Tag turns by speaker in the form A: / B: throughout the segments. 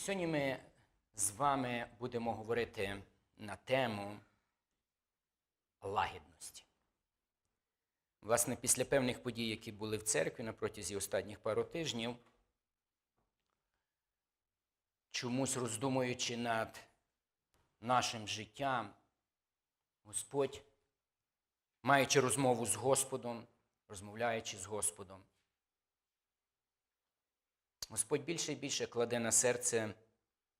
A: Сьогодні ми з вами будемо говорити на тему лагідності. Власне, після певних подій, які були в церкві на протязі останніх пару тижнів, чомусь роздумуючи над нашим життям, Господь, маючи розмову з Господом, розмовляючи з Господом, Господь більше і більше кладе на серце,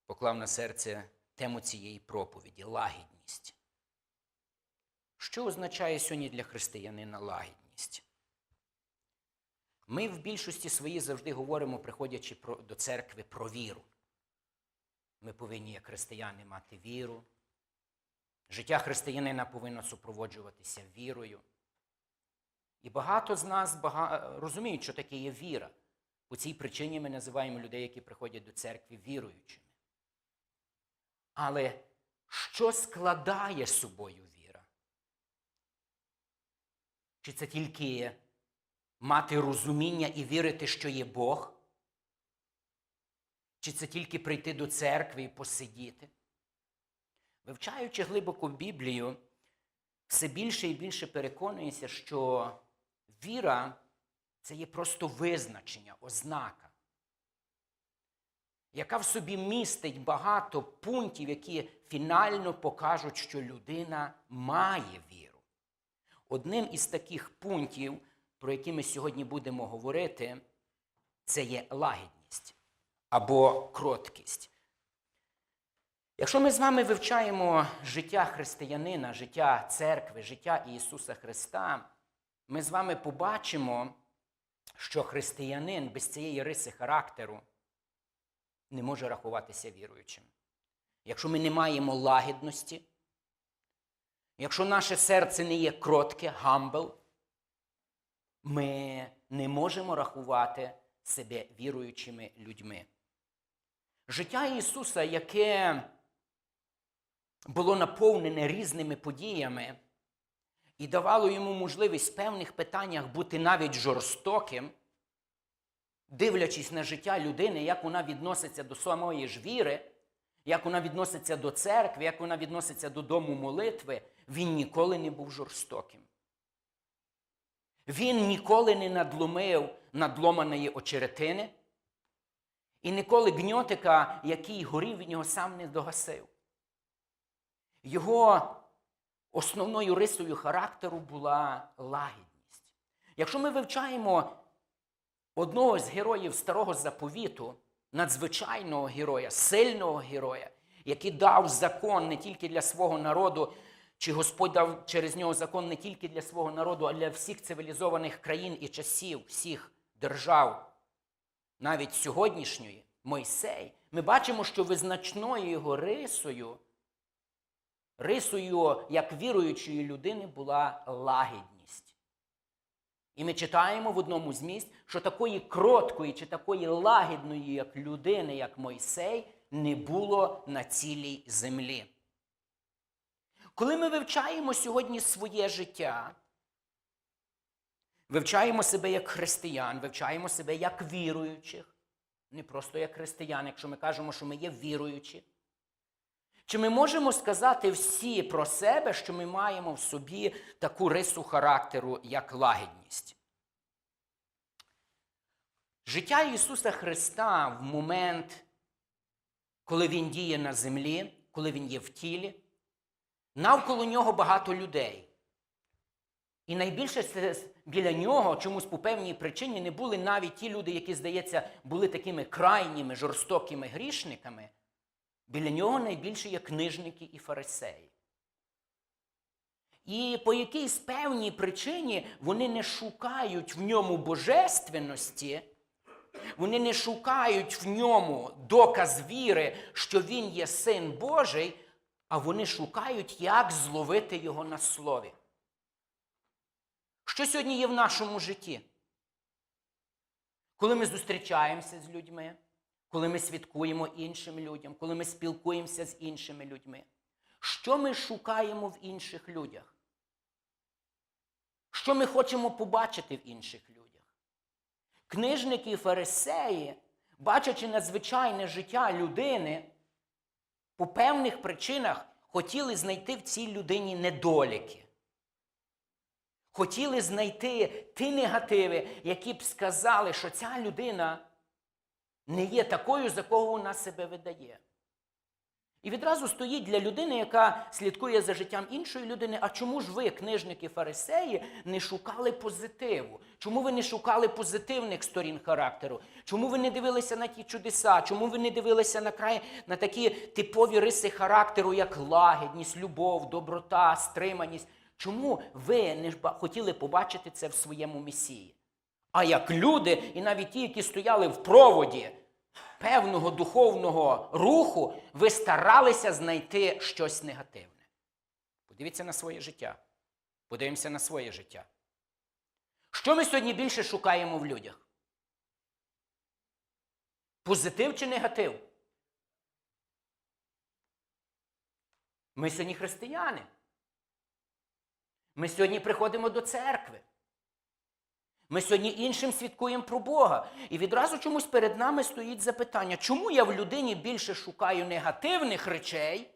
A: поклав на серце тему цієї проповіді лагідність. Що означає сьогодні для християнина лагідність? Ми в більшості своїй завжди говоримо, приходячи до церкви, про віру. Ми повинні, як християни, мати віру. Життя християнина повинно супроводжуватися вірою. І багато з нас бага... розуміють, що таке є віра. По цій причині ми називаємо людей, які приходять до церкви, віруючими. Але що складає собою віра? Чи це тільки мати розуміння і вірити, що є Бог? Чи це тільки прийти до церкви і посидіти? Вивчаючи глибоко Біблію, все більше і більше переконуюся, що віра це є просто визначення, ознака, яка в собі містить багато пунктів, які фінально покажуть, що людина має віру. Одним із таких пунктів, про які ми сьогодні будемо говорити, це є лагідність або кроткість. Якщо ми з вами вивчаємо життя християнина, життя церкви, життя Ісуса Христа, ми з вами побачимо, що християнин без цієї риси характеру не може рахуватися віруючим. Якщо ми не маємо лагідності, якщо наше серце не є кротке, гамбл, ми не можемо рахувати себе віруючими людьми. Життя Ісуса, яке було наповнене різними подіями і давало йому можливість в певних питаннях бути навіть жорстоким, дивлячись на життя людини, як вона відноситься до самої ж віри, як вона відноситься до церкви, як вона відноситься до дому молитви, він ніколи не був жорстоким. Він ніколи не надломив надломаної очеретини, і ніколи гньотика, який горів від нього, сам не догасив. Його основною рисою характеру була лагідність. Якщо ми вивчаємо одного з героїв старого заповіту, надзвичайного героя, сильного героя, який дав закон не тільки для свого народу, чи Господь дав через нього закон не тільки для свого народу, а для всіх цивілізованих країн і часів, всіх держав, навіть сьогоднішньої, Мойсей, ми бачимо, що визначною його рисою, рисою як віруючої людини була лагідність. І ми читаємо в одному з місць, що такої кроткої чи такої лагідної, як людини, як Мойсей, не було на цілій землі. Коли ми вивчаємо сьогодні своє життя, вивчаємо себе як християн, вивчаємо себе як віруючих, не просто як християн, якщо ми кажемо, що ми є віруючі. Чи ми можемо сказати всі про себе, що ми маємо в собі таку рису характеру, як лагідність? Життя Ісуса Христа в момент, коли Він діє на землі, коли Він є в тілі, навколо нього багато людей. І найбільше це біля нього чомусь по певній причині не були навіть ті люди, які, здається, були такими крайніми, жорстокими грішниками. Біля нього найбільше є книжники і фарисеї. І по якійсь певній причині вони не шукають в ньому божественності, вони не шукають в ньому доказ віри, що він є син Божий, а вони шукають, як зловити його на слові. Що сьогодні є в нашому житті? Коли ми зустрічаємося з людьми, коли ми свідкуємо іншим людям, коли ми спілкуємося з іншими людьми, що ми шукаємо в інших людях? Що ми хочемо побачити в інших людях? Книжники і фарисеї бачачи надзвичайне життя людини, по певних причинах хотіли знайти в цій людині недоліки. Хотіли знайти ті негативи, які б сказали, що ця людина не є такою, за кого вона себе видає. І відразу стоїть для людини, яка слідкує за життям іншої людини. А чому ж ви, книжники фарисеї, не шукали позитиву? Чому ви не шукали позитивних сторін характеру? Чому ви не дивилися на ті чудеса? Чому ви не дивилися на край на такі типові риси характеру, як лагідність, любов, доброта, стриманість? Чому ви не хотіли побачити це в своєму месії? А як люди, і навіть ті, які стояли в проводі певного духовного руху, ви старалися знайти щось негативне. Подивіться на своє життя. Подивимося на своє життя. Що ми сьогодні більше шукаємо в людях? Позитив чи негатив? Ми сьогодні християни. Ми сьогодні приходимо до церкви. Ми сьогодні іншим свідкуємо про Бога. І відразу чомусь перед нами стоїть запитання, чому я в людині більше шукаю негативних речей,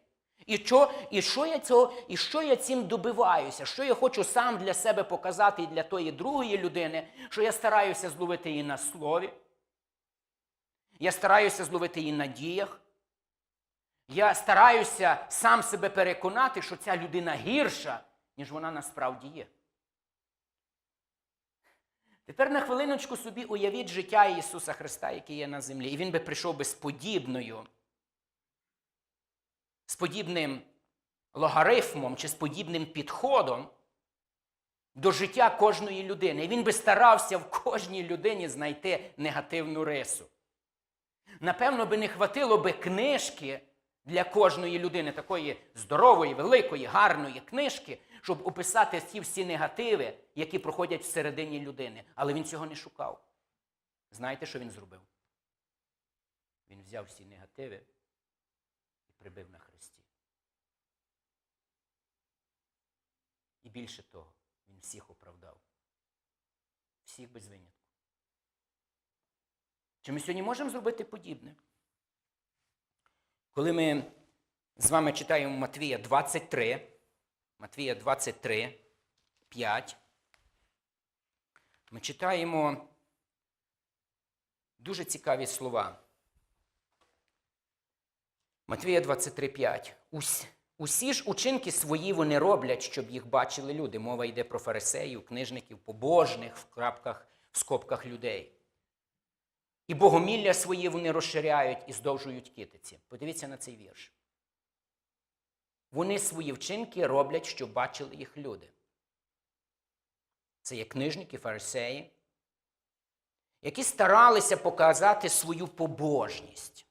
A: і що, і, що я цього, і що я цим добиваюся, що я хочу сам для себе показати і для тої другої людини, що я стараюся зловити її на слові, я стараюся зловити її на діях. Я стараюся сам себе переконати, що ця людина гірша, ніж вона насправді є. Тепер на хвилиночку собі уявіть життя Ісуса Христа, який є на землі. І Він би прийшов би з подібною, з подібним логарифмом чи з подібним підходом до життя кожної людини. І він би старався в кожній людині знайти негативну рису. Напевно, би не хватило би книжки для кожної людини, такої здорової, великої, гарної книжки, щоб описати ті всі негативи, які проходять всередині людини. Але він цього не шукав. Знаєте, що він зробив? Він взяв всі негативи і прибив на хресті. І більше того, він всіх оправдав. Всіх без винятку. Чи ми сьогодні можемо зробити подібне? Коли ми з вами читаємо Матвія 23, Матвія 23, 5, ми читаємо дуже цікаві слова. Матвія 23, 5. Усі, усі ж учинки свої вони роблять, щоб їх бачили люди. Мова йде про фарисеїв, книжників, побожних в крапках, в скобках людей. І богомілля свої вони розширяють і здовжують китиці. Подивіться на цей вірш. Вони свої вчинки роблять, щоб бачили їх люди. Це є книжники, фарисеї, які старалися показати свою побожність.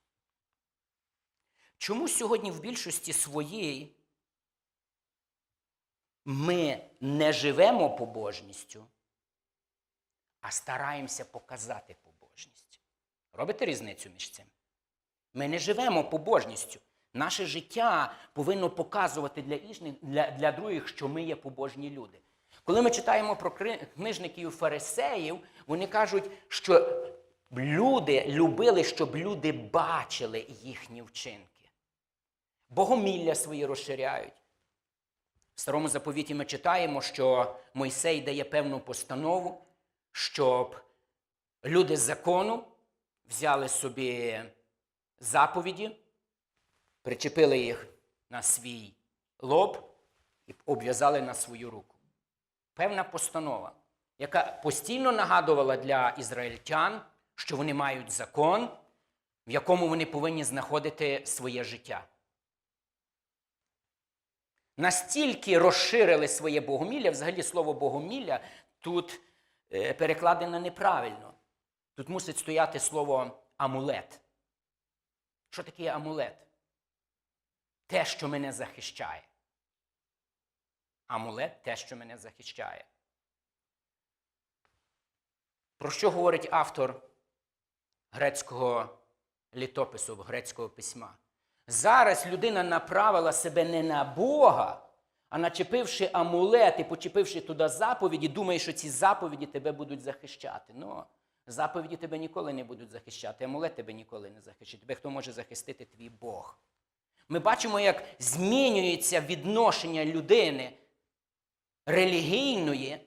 A: Чому сьогодні в більшості своїй ми не живемо побожністю, а стараємося показати побожність? Робите різницю між цим? Ми не живемо побожністю. Наше життя повинно показувати для, інших, для, для других, що ми є побожні люди. Коли ми читаємо про книжників фарисеїв, вони кажуть, що люди любили, щоб люди бачили їхні вчинки. Богомілля свої розширяють. В старому заповіті ми читаємо, що Мойсей дає певну постанову, щоб люди закону взяли собі заповіді, причепили їх на свій лоб і обв'язали на свою руку. Певна постанова, яка постійно нагадувала для ізраїльтян, що вони мають закон, в якому вони повинні знаходити своє життя. Настільки розширили своє богомілля, взагалі слово богомілля тут е, перекладено неправильно. Тут мусить стояти слово амулет. Що таке амулет? Те, що мене захищає. Амулет те, що мене захищає. Про що говорить автор грецького літопису, грецького письма? Зараз людина направила себе не на Бога, а начепивши амулет і почепивши туди заповіді, думає, що ці заповіді тебе будуть захищати. Ну, Заповіді тебе ніколи не будуть захищати, амулет тебе ніколи не захищить. Тебе хто може захистити твій Бог. Ми бачимо, як змінюється відношення людини релігійної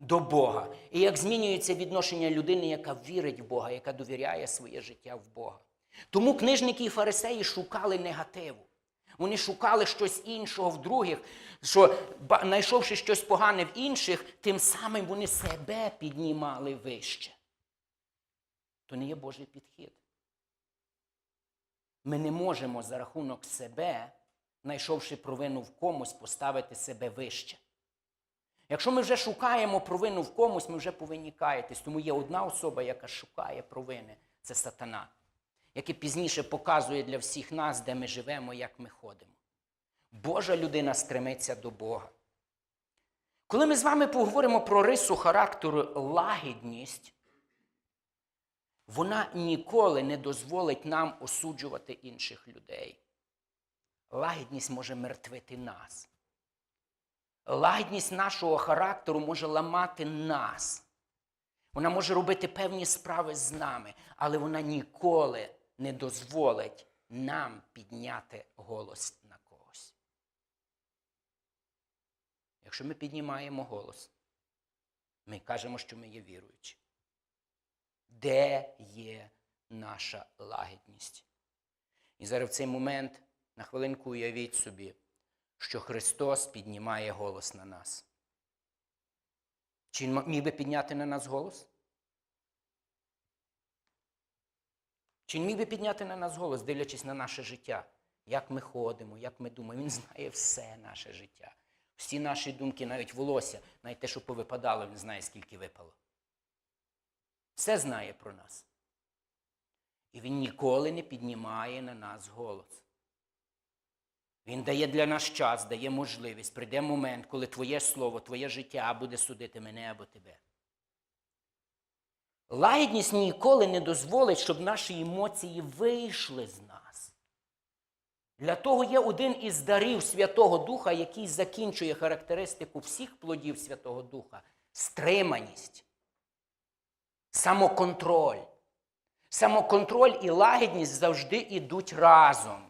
A: до Бога. І як змінюється відношення людини, яка вірить в Бога, яка довіряє своє життя в Бога. Тому книжники і фарисеї шукали негативу. Вони шукали щось іншого в других, що, знайшовши щось погане в інших, тим самим вони себе піднімали вище. То не є Божий підхід. Ми не можемо за рахунок себе, знайшовши провину в комусь, поставити себе вище. Якщо ми вже шукаємо провину в комусь, ми вже повинні каятись. Тому є одна особа, яка шукає провини це сатана, який пізніше показує для всіх нас, де ми живемо, як ми ходимо. Божа людина стремиться до Бога. Коли ми з вами поговоримо про рису характеру лагідність, вона ніколи не дозволить нам осуджувати інших людей. Лагідність може мертвити нас. Лагідність нашого характеру може ламати нас. Вона може робити певні справи з нами, але вона ніколи не дозволить нам підняти голос на когось. Якщо ми піднімаємо голос, ми кажемо, що ми є віруючі. Де є наша лагідність? І зараз в цей момент на хвилинку уявіть собі, що Христос піднімає голос на нас. Чи міг би підняти на нас голос? Чи він міг би підняти на нас голос, дивлячись на наше життя? Як ми ходимо, як ми думаємо? Він знає все наше життя. Всі наші думки, навіть волосся, навіть те, що повипадало, він знає, скільки випало. Все знає про нас. І він ніколи не піднімає на нас голос. Він дає для нас час, дає можливість. Прийде момент, коли твоє слово, твоє життя буде судити мене або тебе. Лагідність ніколи не дозволить, щоб наші емоції вийшли з нас. Для того є один із дарів Святого Духа, який закінчує характеристику всіх плодів Святого Духа стриманість, самоконтроль. Самоконтроль і лагідність завжди йдуть разом.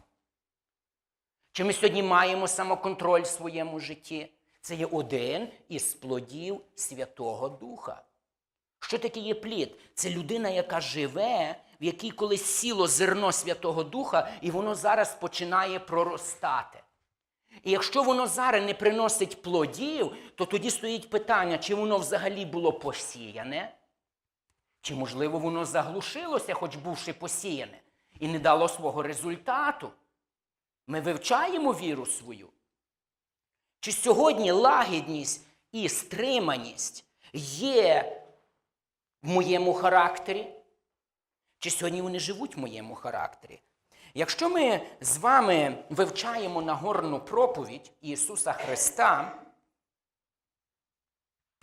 A: Чи ми сьогодні маємо самоконтроль в своєму житті? Це є один із плодів Святого Духа. Що таке є плід? Це людина, яка живе, в якій колись сіло зерно Святого Духа, і воно зараз починає проростати. І якщо воно зараз не приносить плодів, то тоді стоїть питання, чи воно взагалі було посіяне, чи, можливо, воно заглушилося, хоч бувши посіяне, і не дало свого результату. Ми вивчаємо віру свою. Чи сьогодні лагідність і стриманість є в моєму характері? Чи сьогодні вони живуть в моєму характері? Якщо ми з вами вивчаємо Нагорну проповідь Ісуса Христа,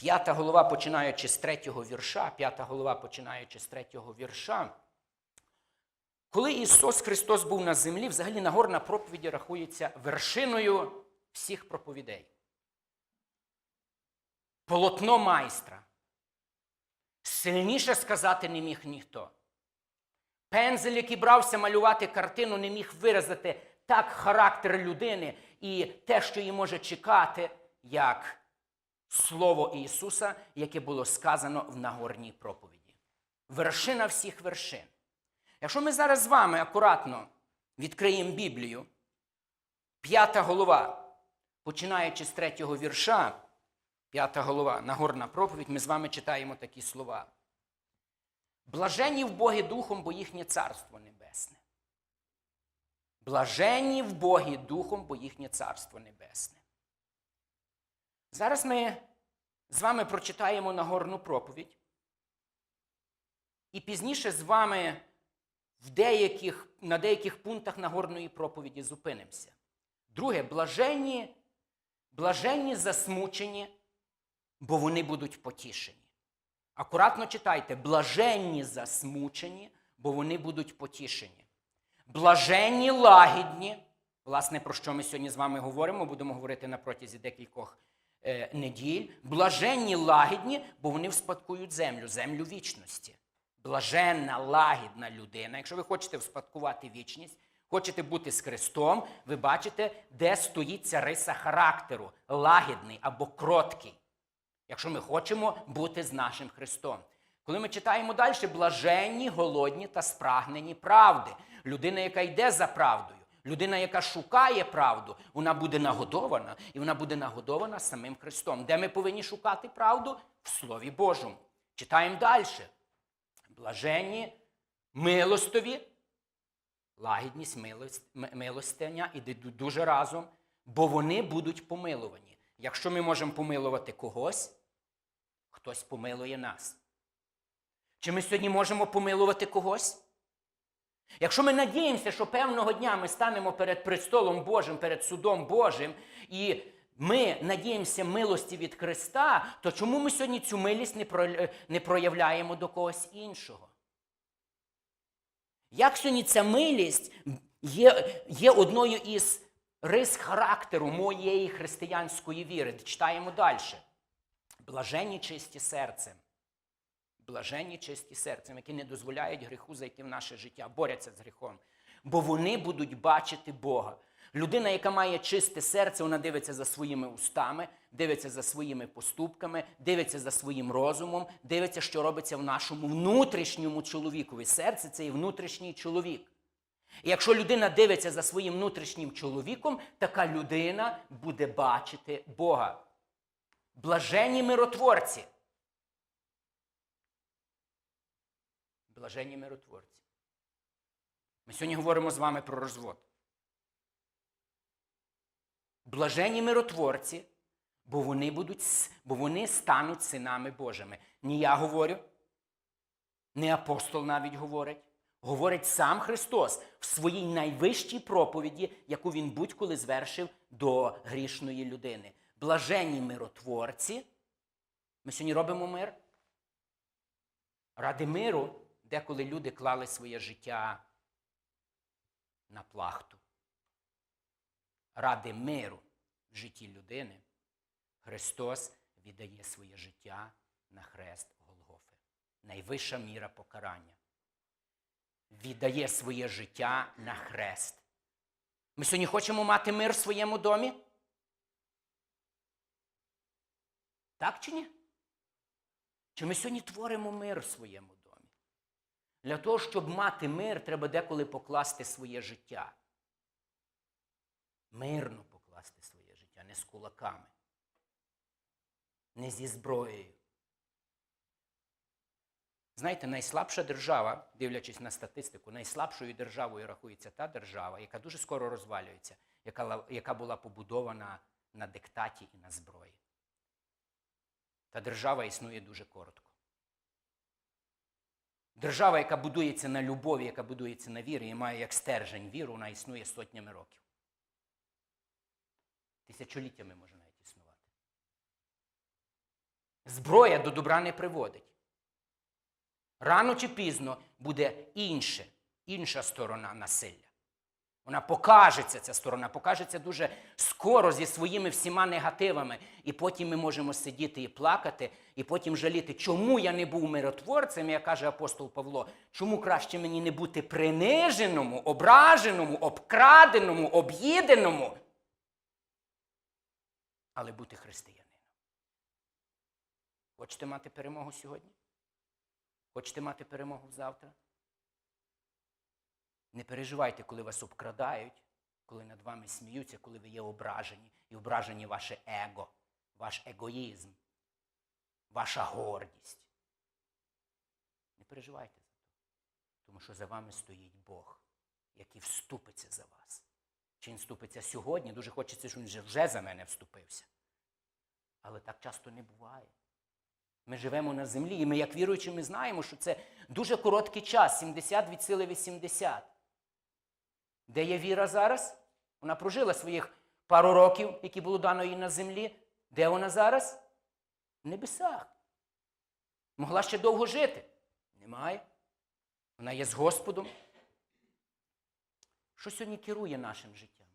A: п'ята голова, починаючи з третього вірша, п'ята голова, починаючи з третього вірша, коли Ісус Христос був на землі, взагалі Нагорна проповідь рахується вершиною всіх проповідей. Полотно майстра. Сильніше сказати не міг ніхто. Пензель, який брався малювати картину, не міг виразити так характер людини і те, що її може чекати, як Слово Ісуса, яке було сказано в Нагорній проповіді. Вершина всіх вершин. Якщо ми зараз з вами акуратно відкриємо Біблію, п'ята голова, починаючи з третього вірша, п'ята голова, Нагорна проповідь, ми з вами читаємо такі слова. Блаженні в Богі Духом, бо їхнє Царство Небесне. Блаженні в Богі Духом, бо їхнє Царство Небесне. Зараз ми з вами прочитаємо Нагорну проповідь. І пізніше з вами в деяких, на деяких пунктах Нагорної проповіді зупинимося. Друге, блаженні, блаженні засмучені, бо вони будуть потішені. Акуратно читайте, блаженні засмучені, бо вони будуть потішені. Блаженні лагідні. Власне, про що ми сьогодні з вами говоримо, будемо говорити на протязі декількох неділь. Блаженні лагідні, бо вони вспадкують землю, землю вічності. блаженна, лагідна людина. Якщо ви хочете вспадкувати вічність, хочете бути з Христом, ви бачите, де стоїть ця риса характеру, лагідний або кроткий. Якщо ми хочемо бути з нашим Христом. Коли ми читаємо далі, блаженні, голодні та спрагнені правди. Людина, яка йде за правдою, людина, яка шукає правду, вона буде нагодована, і вона буде нагодована самим Христом. Де ми повинні шукати правду? В Слові Божому. Читаємо далі. Блаженні, милостові, лагідність, милостиня ідуть дуже разом, бо вони будуть помилувані. Якщо ми можемо помилувати когось, хтось помилує нас. Чи ми сьогодні можемо помилувати когось? Якщо ми надіємося, що певного дня ми станемо перед престолом Божим, перед судом Божим, і ми надіємося милості від Христа, то чому ми сьогодні цю милість не про- не проявляємо до когось іншого? Як сьогодні ця милість є, є одною із рис характеру моєї християнської віри? Читаємо далі. Блаженні чисті серцем. Блаженні чисті серцем, які не дозволяють гріху зайти в наше життя, борються з гріхом. Бо вони будуть бачити Бога. Людина, яка має чисте серце, вона дивиться за своїми устами, дивиться за своїми поступками, дивиться за своїм розумом, дивиться, що робиться в нашому внутрішньому чоловікові. Серце це і внутрішній чоловік. І якщо людина дивиться за своїм внутрішнім чоловіком, така людина буде бачити Бога. Блаженні миротворці. Блаженні миротворці. Ми сьогодні говоримо з вами про розвод. Блаженні миротворці, бо вони, будуть, бо вони стануть синами Божими. Не я говорю, не апостол навіть говорить. Говорить сам Христос в своїй найвищій проповіді, яку він будь-коли звершив до грішної людини. Блаженні миротворці. Ми сьогодні робимо мир. Ради миру, деколи люди клали своє життя на плахту. Ради миру в житті людини Христос віддає своє життя на хрест Голгофи. Найвища міра покарання. Віддає своє життя на хрест. Ми сьогодні хочемо мати мир в своєму домі? Так чи ні? Чи ми сьогодні творимо мир в своєму домі? Для того, щоб мати мир, треба деколи покласти своє життя. Мирно покласти своє життя, не з кулаками, не зі зброєю. Знаєте, найслабша держава, дивлячись на статистику, найслабшою державою рахується та держава, яка дуже скоро розвалюється, яка, яка була побудована на диктаті і на зброї. Та держава існує дуже коротко. Держава, яка будується на любові, яка будується на вірі і має як стержень віру, вона існує сотнями років. Тисячоліттями може навіть існувати. Зброя до добра не приводить. Рано чи пізно буде інше, інша сторона насилля. Вона покажеться, ця сторона, покажеться дуже скоро зі своїми всіма негативами. І потім ми можемо сидіти і плакати, і потім жаліти, чому я не був миротворцем, як каже апостол Павло, чому краще мені не бути приниженому, ображеному, обкраденому, об'їденому, але бути християнином. Хочете мати перемогу сьогодні? Хочете мати перемогу завтра? Не переживайте, коли вас обкрадають, коли над вами сміються, коли ви є ображені, і ображені ваше его, ваш егоїзм, ваша гордість. Не переживайте за це, тому що за вами стоїть Бог, який вступиться за вас. Чи він вступиться сьогодні? Дуже хочеться, щоб він вже за мене вступився. Але так часто не буває. Ми живемо на землі, і ми, як віруючі, ми знаємо, що це дуже короткий час 70 від сили 80. Де є віра зараз? Вона прожила своїх пару років, які було дано їй на землі. Де вона зараз? В небесах. Могла ще довго жити? Немає. Вона є з Господом. Що сьогодні керує нашим життям?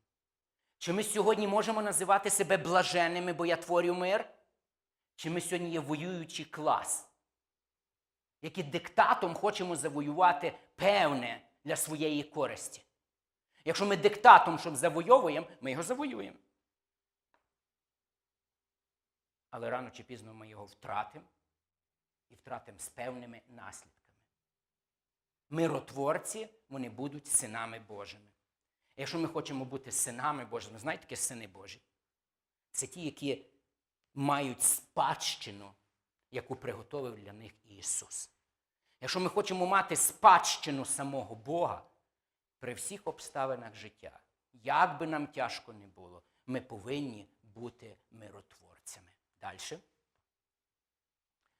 A: Чи ми сьогодні можемо називати себе блаженними, бо я творю мир? Чи ми сьогодні є воюючий клас? які диктатом хочемо завоювати певне для своєї користі. Якщо ми диктатом щоб завойовуємо, ми його завоюємо. Але рано чи пізно ми його втратимо і втратимо з певними наслідками. Миротворці вони будуть синами Божими. Якщо ми хочемо бути синами Божими, знаєте, таке сини Божі? Це ті, які мають спадщину, яку приготовив для них Ісус. Якщо ми хочемо мати спадщину самого Бога, при всіх обставинах життя, як би нам тяжко не було, ми повинні бути миротворцями. Далі.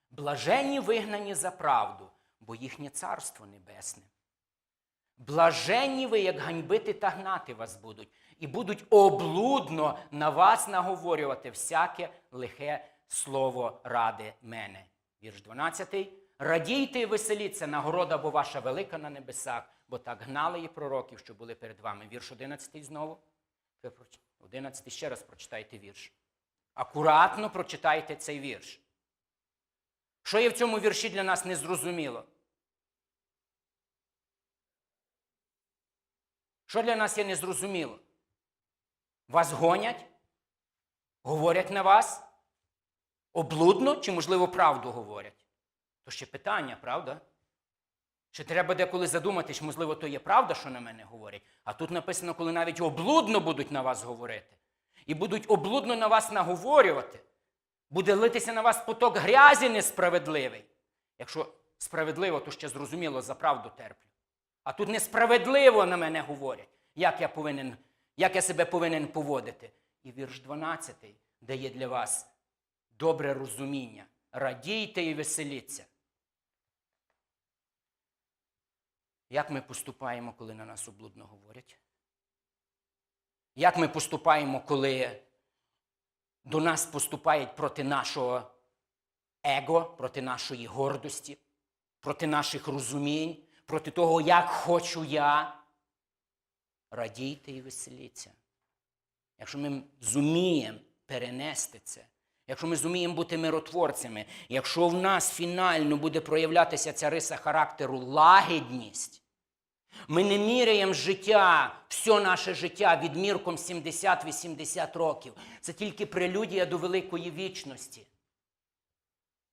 A: Блаженні вигнані за правду, бо їхнє царство небесне. Блаженні ви, як ганьбити та гнати вас будуть, і будуть облудно на вас наговорювати всяке лихе слово ради мене. Вірш 12. Радійте і веселіться, нагорода, бо ваша велика на небесах, бо так гнали і пророків, що були перед вами. Вірш 11 знову. 11 ще раз прочитайте вірш. Акуратно прочитайте цей вірш. Що є в цьому вірші для нас незрозуміло? Що для нас є незрозуміло? Вас гонять? Говорять на вас? Облудно чи, можливо, правду говорять? То ще питання, правда? Ще треба деколи задуматись, можливо, то є правда, що на мене говорять. А тут написано, коли навіть облудно будуть на вас говорити. І будуть облудно на вас наговорювати. Буде литися на вас поток грязі несправедливий. Якщо справедливо, то ще зрозуміло, за правду терплю. А тут несправедливо на мене говорять, як я повинен, як я себе повинен поводити. І вірш 12 дає для вас добре розуміння. Радійте і веселіться. Як ми поступаємо, коли на нас облудно говорять? Як ми поступаємо, коли до нас поступають проти нашого его, проти нашої гордості, проти наших розумінь, проти того, як хочу я? Радійте і веселіться. Якщо ми зуміємо перенести це, якщо ми зуміємо бути миротворцями, якщо в нас фінально буде проявлятися ця риса характеру лагідність, ми не міряємо життя, все наше життя відмірком 70-80 років. Це тільки прелюдія до великої вічності.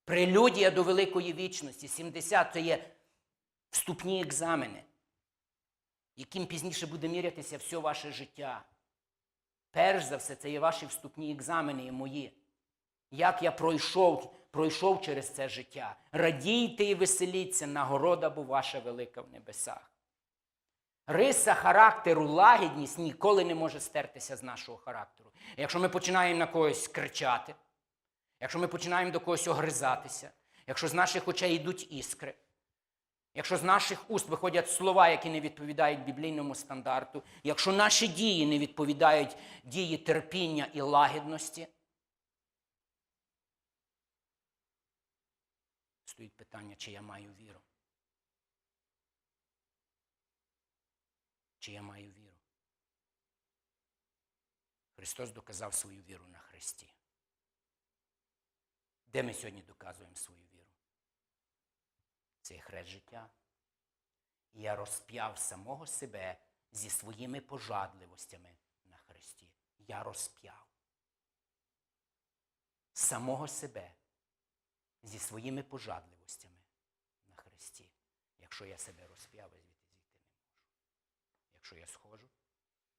A: Прелюдія до великої вічності. 70 це є вступні екзамени, яким пізніше буде мірятися все ваше життя. Перш за все, це є ваші вступні екзамени і мої. Як я пройшов, пройшов через це життя. Радійте і веселіться, нагорода бо ваша велика в небесах. Риса характеру, лагідність ніколи не може стертися з нашого характеру. Якщо ми починаємо на когось кричати, якщо ми починаємо до когось огризатися, якщо з наших очей йдуть іскри, якщо з наших уст виходять слова, які не відповідають біблійному стандарту, якщо наші дії не відповідають дії терпіння і лагідності, стоїть питання, чи я маю віру. Чи я маю віру? Христос доказав свою віру на Христі. Де ми сьогодні доказуємо свою віру? Це хрест життя. Я розп'яв самого себе зі своїми пожадливостями на Христі. Я розп'яв самого себе зі своїми пожадливостями на Христі. Якщо я себе розп'яв, я звідти зійти не можу. Якщо я схожу,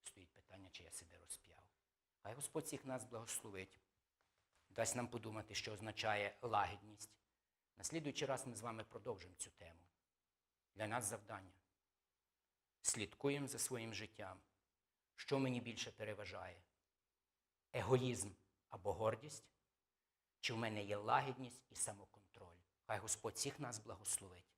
A: стоїть питання, чи я себе розп'яв. Хай Господь всіх нас благословить, дасть нам подумати, що означає лагідність. На слідуючий раз ми з вами продовжимо цю тему. Для нас завдання. Слідкуємо за своїм життям. Що мені більше переважає? Егоїзм або гордість? Чи в мене є лагідність і самоконтроль? Хай Господь всіх нас благословить.